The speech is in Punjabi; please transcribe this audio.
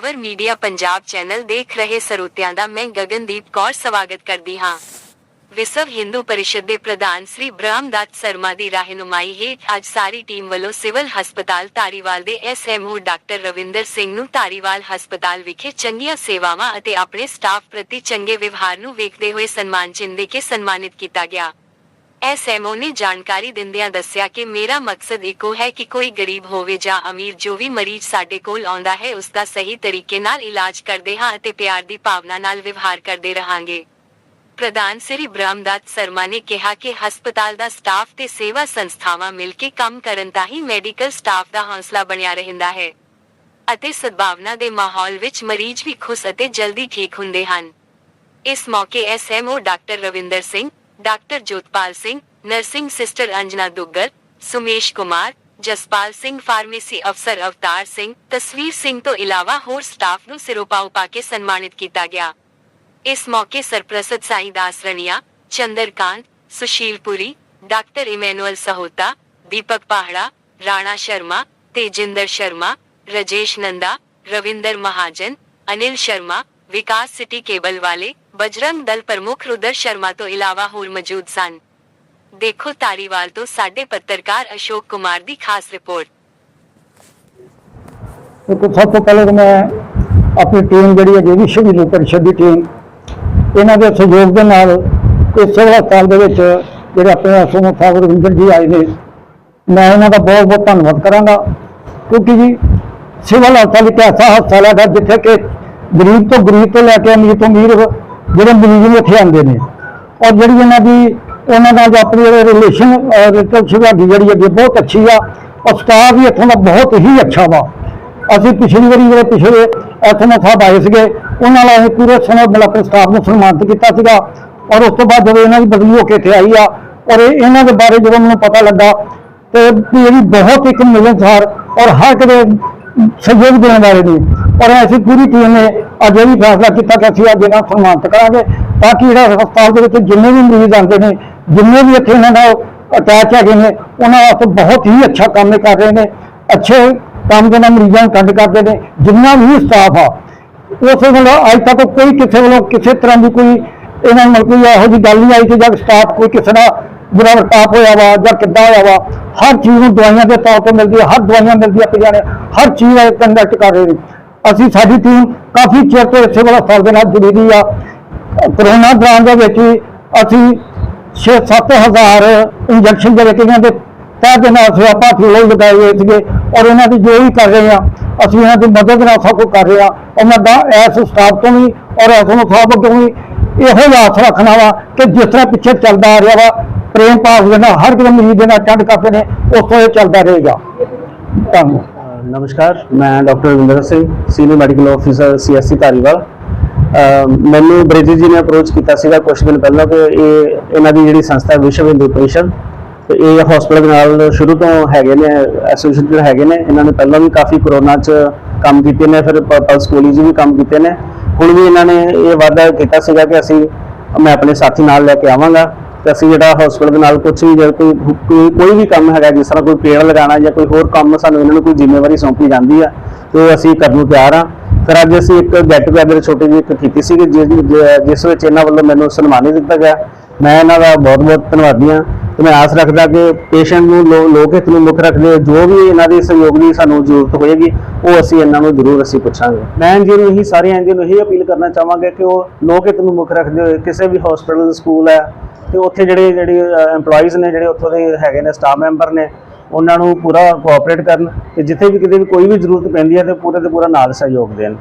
ਪਾਵਰ ਮੀਡੀਆ ਪੰਜਾਬ ਚੈਨਲ ਦੇਖ ਰਹੇ ਸਰੋਤਿਆਂ ਦਾ ਮੈਂ ਗਗਨਦੀਪ ਕੌਰ ਸਵਾਗਤ ਕਰਦੀ ਹਾਂ। ਵਿਸ਼ਵ ਹਿੰਦੂ ਪਰਿਸ਼ਦ ਦੇ ਪ੍ਰਧਾਨ ਸ੍ਰੀ ਬ੍ਰਹਮਦੱਤ ਸ਼ਰਮਾ ਦੀ ਰਹਿਨੁਮਾਈ ਹੇਠ ਅੱਜ ਸਾਰੀ ਟੀਮ ਵੱਲੋਂ ਸਿਵਲ ਹਸਪਤਾਲ ਧਾਰੀਵਾਲ ਦੇ ਐਸਐਮਓ ਡਾਕਟਰ ਰਵਿੰਦਰ ਸਿੰਘ ਨੂੰ ਧਾਰੀਵਾਲ ਹਸਪਤਾਲ ਵਿਖੇ ਚੰਗੀਆਂ ਸੇਵਾਵਾਂ ਅਤੇ ਆਪਣੇ ਸਟਾਫ ਪ੍ਰਤੀ ਚੰਗੇ ਵਿਵਹਾਰ ਨੂੰ ਵੇਖਦੇ ਹੋਏ ਸਨਮਾਨ ਚਿੰਨ੍ਹ ਦੇ ਕੇ ਸਨਮਾਨਿਤ ਕੀਤਾ ਗਿਆ। ਐਸਐਮਓ ਨੇ ਜਾਣਕਾਰੀ ਦਿੰਦਿਆਂ ਦੱਸਿਆ ਕਿ ਮੇਰਾ ਮਕਸਦ ਇੱਕੋ ਹੈ ਕਿ ਕੋਈ ਗਰੀਬ ਹੋਵੇ ਜਾਂ ਅਮੀਰ, ਜੋ ਵੀ ਮਰੀਜ਼ ਸਾਡੇ ਕੋਲ ਆਉਂਦਾ ਹੈ, ਉਸ ਦਾ ਸਹੀ ਤਰੀਕੇ ਨਾਲ ਇਲਾਜ ਕਰਦੇ ਹਾਂ ਅਤੇ ਪਿਆਰ ਦੀ ਭਾਵਨਾ ਨਾਲ ਵਿਵਹਾਰ ਕਰਦੇ ਰਹਾਂਗੇ। ਪ੍ਰਧਾਨ ਸ੍ਰੀ ਬ੍ਰਹਮਦੱਤ ਸ਼ਰਮਾ ਨੇ ਕਿਹਾ ਕਿ ਹਸਪਤਾਲ ਦਾ ਸਟਾਫ ਤੇ ਸੇਵਾ ਸੰਸਥਾਵਾਂ ਮਿਲ ਕੇ ਕੰਮ ਕਰਨ ਤਾਂ ਹੀ ਮੈਡੀਕਲ ਸਟਾਫ ਦਾ ਹੌਸਲਾ ਬਣਿਆ ਰਹਿੰਦਾ ਹੈ ਅਤੇ ਸਦਭਾਵਨਾ ਦੇ ਮਾਹੌਲ ਵਿੱਚ ਮਰੀਜ਼ ਵੀ ਖੁਸ਼ ਅਤੇ ਜਲਦੀ ਠੀਕ ਹੁੰਦੇ ਹਨ। ਇਸ ਮੌਕੇ SMO doctor Ravinder Singh doctor Jotpal Singh, nursing sister Anjana Duggal, Sumesh Kumar, Jaspal Singh pharmacy ਅਫਸਰ ਅਵਤਾਰ ਸਿੰਘ, ਤਸਵੀਰ ਸਿੰਘ ਤੋਂ ਇਲਾਵਾ ਹੋਰ ਸਟਾਫ ਨੂੰ ਸਿਰੋਪਾਉ ਪਾ ਕੇ ਸਨਮਾਨਿਤ ਕੀਤਾ ਗਿਆ। ਇਸ ਮੌਕੇ ਸਰਪ੍ਰਸਤ Sai Das Rania, Chandrakant, Sushil Puri, doctor Emmanuel Sahota, Deepak Pahra, Rana Sharma, Tejinder Sharma, Rajesh Nanda, Ravinder Mahajan, Anil Sharma Vikas city cable ਵਾਲੇ ਬਜਰੰਗ ਦਲ ਪ੍ਰਮੁੱਖ ਰੁਦਰ ਸ਼ਰਮਾ ਤੋਂ ਇਲਾਵਾ ਹੋਰ ਮੌਜੂਦ ਸਨ ਦੇਖੋ ਤਾਰੀਵਾਲ ਤੋਂ ਸਾਡੇ ਪੱਤਰਕਾਰ ਅਸ਼ੋਕ ਕੁਮਾਰ ਦੀ ਖਾਸ ਰਿਪੋਰਟ ਸਭ ਤੋਂ ਪਹਿਲਾਂ ਮੈਂ ਆਪਣੀ ਟੀਮ ਜਿਹੜੀ ਹੈ ਜਿਹੜੀ ਸ਼ਹੀਦ ਪਰਿਸ਼ਦ ਦੀ ਟੀਮ ਇਹਨਾਂ ਦੇ ਸਹਿਯੋਗ ਦੇ ਨਾਲ ਇਸ ਹਸਪਤਾਲ ਦੇ ਵਿੱਚ ਜਿਹੜੇ ਆਪਣੇ ਐਸਓਮੋ ਸਾਹਿਬ ਰਵਿੰਦਰ ਜੀ ਆਏ ਨੇ ਮੈਂ ਇਹਨਾਂ ਦਾ ਬਹੁਤ ਬਹੁਤ ਧੰਨਵਾਦ ਕਰਾਂਗਾ ਕਿਉਂਕਿ ਜੀ ਸਿਵਲ ਹਸਪਤਾਲ ਇੱਕ ਐਸਾ ਹਸਪਤਾਲ ਹੈ ਜਿੱਥੇ ਕਿ ਗਰੀਬ ਤੋਂ ਗਰੀਬ ਤੋਂ ਲੈ ਕੇ ਅਮੀਰ ਤੋਂ ਅਮੀਰ ਜਿਹੜੇ ਮਰੀਜ਼ ਵੀ ਇੱਥੇ ਆਉਂਦੇ ਨੇ ਔਰ ਜਿਹੜੀ ਇਹਨਾਂ ਦੀ ਉਹਨਾਂ ਨਾਲ ਜੋ ਆਪਣੀ ਰਿਲੇਸ਼ਨ ਰਿਲੇਸ਼ਨਸ਼ਿਪ ਹੈਗੀ ਜਿਹੜੀ ਹੈਗੀ ਬਹੁਤ ਅੱਛੀ ਆ ਔਰ ਸਟਾਫ ਵੀ ਇੱਥੋਂ ਦਾ ਬਹੁਤ ਹੀ ਅੱਛਾ ਵਾ ਅਸੀਂ ਪਿਛਲੀ ਵਾਰੀ ਜਿਹੜੇ ਪਿਛਲੇ ਐਸਐਮਓ ਸਾਹਿਬ ਆਏ ਸੀਗੇ ਉਹਨਾਂ ਨਾਲ ਅਸੀਂ ਪੂਰੇ ਸਮੇਂ ਮਿਲ ਆਪਣੇ ਸਟਾਫ ਨੂੰ ਸਨਮਾਨਿਤ ਕੀਤਾ ਸੀਗਾ। ਔਰ ਉਸ ਤੋਂ ਬਾਅਦ ਜਦੋਂ ਇਹਨਾਂ ਦੀ ਬਦਲੀ ਹੋ ਕੇ ਇੱਥੇ ਆਈ ਆ ਔਰ ਇਹ- ਇਹਨਾਂ ਦੇ ਬਾਰੇ ਜਦੋਂ ਮੈਨੂੰ ਪਤਾ ਲੱਗਾ ਤੇ ਵੀ ਇਹ ਵੀ ਬਹੁਤ ਇੱਕ ਮਿਲਨਸਾਰ ਔਰ ਹਰ ਕਿਤੇ ਸਹਿਯੋਗ ਦੇਣ ਵਾਲੇ ਨੇ ਔਰ ਅਸੀਂ ਪੂਰੀ ਟੀਮ ਨੇ ਅੱਜ ਇਹ ਵੀ ਫੈਸਲਾ ਕੀਤਾ ਕਿ ਅਸੀਂ ਅੱਜ ਇਹਨਾਂ ਨੂੰ ਸਨਮਾਨਿਤ ਕਰਾਂਗੇ ਤਾਂ ਕਿ ਜਿਹੜਾ ਹਸਪਤਾਲ ਦੇ ਵਿੱਚ ਜਿੰਨੇ ਵੀ ਮਰੀਜ਼ ਆਉਂਦੇ ਨੇ, ਜਿੰਨੇ ਵੀ ਇੱਥੇ ਇਹਨਾਂ ਨਾਲ ਅਟੈਚ ਹੈਗੇ ਨੇ, ਉਹਨਾਂ ਵਾਸਤੇ ਬਹੁਤ ਹੀ ਅੱਛਾ ਕੰਮ ਕਰ ਰਹੇ ਨੇ, ਅੱਛੇ ਕੰਮ ਦੇ ਨਾਲ ਮਰੀਜ਼ਾਂ ਨੂੰ ਟੈਂਡ ਕਰਦੇ ਨੇ, ਜਿੰਨਾ ਵੀ ਸਟਾਫ ਆ, ਉਸ ਵੱਲੋਂ ਅੱਜ ਤੱਕ ਕੋਈ ਕਿਸੇ ਵੱਲੋਂ ਕਿਸੇ ਤਰ੍ਹਾਂ ਦੀ ਕੋਈ ਇਹਨਾਂ ਨਾਲ ਕੋਈ ਇਹੋ ਜਿਹੀ ਗੱਲ ਨਹੀਂ ਆਈ ਕਿ ਜਦ ਸਟਾਫ ਕੋਈ ਕਿਸੇ ਦਾ ਬੁਰਾ ਵਰਤਾਪ ਹੋਇਆ ਵਾ ਜਾਂ ਕਿੱਦਾਂ ਹੋਇਆ ਵਾ, ਹਰ ਚੀਜ਼ ਨੂੰ ਦਵਾਈਆਂ ਦੇ ਤੌਰ ਤੇ ਮਿਲਦੀ ਹੈ, ਹਰ ਦਵਾਈਆਂ ਮਿਲਦੀਆਂ ਪਈਆਂ ਨੇ, ਹਰ ਚੀਜ਼ ਦਾ ਕੰਡਕਟ ਕਰ ਰਹੇ ਨੇ। ਅਸੀਂ ਸਾਡੀ ਟੀਮ ਕਾਫੀ ਚਿਰ ਤੋਂ ਇਸੇ ਵਾਲਾ ਹਸਪਤਾਲ ਦੇ ਨਾਲ ਜੁੜੀ ਦੀ ਆ। ਕਰੋਨਾ ਦੌਰਾਨ ਦੇ ਵਿੱਚ ਹੀ ਅਸੀਂ 6-7000 ਇੰਜੈਕਸ਼ਨ ਜਿਹੜੇ ਕਿ ਇਹਨਾਂ ਦੇ ਤਹਿ ਦੇ ਨਾਲ ਅਸੀਂ ਆਪਾਂ ਫਿਲੋ ਲਗਾਏ ਹੋਏ ਸੀਗੇ ਔਰ ਇਹਨਾਂ ਦੀ ਜੋ ਵੀ ਕਰ ਰਹੇ ਆ, ਅਸੀਂ ਇਹਨਾਂ ਦੀ ਮਦਦ ਨਾਲ ਸਭ ਕੁਝ ਕਰ ਰਹੇ ਆ। ਉਹਨਾਂ ਦਾ ਐਸ ਸਟਾਫ ਤੋਂ ਵੀ ਔਰ ਐਸ ਨੂੰ ਸਾਹਿਬ ਤੋਂ ਵੀ ਇਹੋ ਆਸ ਰੱਖਣਾ ਵਾ ਕਿ ਜਿਸ ਤਰ੍ਹਾਂ ਪਿੱਛੇ ਚੱਲਦਾ ਆ ਰਿਹਾ ਵਾ, ਪ੍ਰੇਮ ਭਾਵ ਦੇ ਨਾਲ ਹਰ ਕਿਸੇ ਮਰੀਜ਼ ਦੇ ਨਾਲ ਚੰਡ ਕਰਦੇ ਨੇ ਉਸ ਤੋਂ ਇਹ ਚੱਲਦਾ ਰਹੇਗਾ। ਧੰਨਵਾਦ। ਨਮਸਕਾਰ, ਮੈਂ doctor Ravinder Singh senior medical officer CSC Dhariwal. ਮੈਨੂੰ ਬ੍ਰਿਜੀ ਜੀ ਨੇ ਅਪਰੋਚ ਕੀਤਾ ਸੀਗਾ ਕੁਝ ਦਿਨ ਪਹਿਲਾਂ ਕਿ ਇਹ, ਇਹਨਾਂ ਦੀ ਜਿਹੜੀ ਸੰਸਥਾ ਵਿਸ਼ਵ ਹਿੰਦੂ ਪਰਿਸ਼ਦ, ਤੇ ਇਹ ਹਸਪੀਟਲ ਦੇ ਨਾਲ ਸ਼ੁਰੂ ਤੋਂ ਹੈਗੇ ਨੇ ਐਸੋਸੀਏਟਡ ਹੈਗੇ ਨੇ। ਇਹਨਾਂ ਨੇ ਪਹਿਲਾਂ ਵੀ ਕਾਫੀ ਕਰੋਨਾ 'ਚ ਕੰਮ ਕੀਤੇ ਨੇ, ਫਿਰ ਪ- ਪਲਸ ਪੋਲੀ 'ਚ ਵੀ ਕੰਮ ਕੀਤੇ ਨੇ। ਹੁਣ ਵੀ ਇਹਨਾਂ ਨੇ ਇਹ ਵਾਅਦਾ ਕੀਤਾ ਸੀਗਾ ਕਿ ਅਸੀਂ, ਮੈਂ ਆਪਣੇ ਸਾਥੀ ਨਾਲ ਲੈ ਕੇ ਆਵਾਂਗਾ। ਤੇ ਅਸੀਂ ਜਿਹੜਾ ਹਸਪੀਟਲ ਦੇ ਨਾਲ ਕੁਝ ਵੀ ਜੇ ਕੋਈ ਕੋਈ ਕੋਈ ਵੀ ਕੰਮ ਹੈਗਾ, ਜਿਸ ਤਰ੍ਹਾਂ ਕੋਈ ਪੇੜ ਲਗਾਉਣਾ ਜਾਂ ਕੋਈ ਹੋਰ ਕੰਮ, ਸਾਨੂੰ ਇਹਨਾਂ ਨੂੰ ਕੋਈ ਜ਼ਿੰਮੇਵਾਰੀ ਸੌਂਪੀ ਜਾਂਦੀ ਆ ਤੇ ਉਹ ਅਸੀਂ ਕਰਨ ਨੂੰ ਤਿਆਰ ਆ। ਫਿਰ ਅੱਜ ਅਸੀਂ ਇੱਕ ਗੈਟ ਟੂਗੇਦਰ ਛੋਟੀ ਜਿਹੀ ਇੱਕ ਕੀਤੀ ਸੀ ਜਿਸ ਜਿਸ ਵਿੱਚ ਇਹਨਾਂ ਵੱਲੋਂ ਮੈਨੂੰ ਸਨਮਾਨਿਤ ਕੀਤਾ ਗਿਆ। ਮੈਂ ਇਹਨਾਂ ਦਾ ਬਹੁਤ ਬਹੁਤ ਧੰਨਵਾਦੀ ਹਾਂ ਤੇ ਮੈਂ ਆਸ ਰੱਖਦਾ ਕਿ ਪੇਸ਼ੈਂਟ ਨੂੰ ਲੋ- ਲੋਕ ਹਿੱਤ ਨੂੰ ਮੁੱਖ ਰੱਖਦੇ ਹੋਏ ਜੋ ਵੀ ਇਹਨਾਂ ਦੇ ਸਹਿਯੋਗ ਦੀ ਸਾਨੂੰ ਜ਼ਰੂਰਤ ਹੋਏਗੀ, ਉਹ ਅਸੀਂ ਇਹਨਾਂ ਨੂੰ ਜ਼ਰੂਰ ਅਸੀਂ ਪੁੱਛਾਂਗੇ। ਮੈਂ ਜੀ ਨੂੰ ਇਹੀ ਸਾਰੇ ਐਨਜੀਓ ਨੂੰ ਇਹੀ ਅਪੀਲ ਕਰਨਾ ਚਾਹਾਂਗਾ ਕਿ ਉਹ ਲੋਕ ਹਿੱਤ ਨੂੰ ਮੁੱਖ ਰੱਖਦੇ ਹੋਏ ਕਿਸੇ ਵੀ ਹਸਪੀਟਲ ਸਕੂਲ ਹੈ, ਤੇ ਉੱਥੇ ਜਿਹੜੇ ਜਿਹੜੇ EMPLOYEES ਨੇ ਜਿਹੜੇ ਉੱਥੋਂ ਦੇ ਹੈਗੇ ਨੇ ਸਟਾਫ ਮੈਂਬਰ ਨੇ, ਉਹਨਾਂ ਨੂੰ ਪੂਰਾ ਕੋਆਪਰੇਟ ਕਰਨ ਤੇ ਜਿੱਥੇ ਵੀ ਕਿਤੇ ਵੀ ਕੋਈ ਵੀ ਜ਼ਰੂਰਤ ਪੈਂਦੀ ਹੈ ਤੇ ਪੂਰੇ ਤੇ ਪੂਰਾ ਨਾਲ ਸਹਿਯੋਗ ਦੇਣ।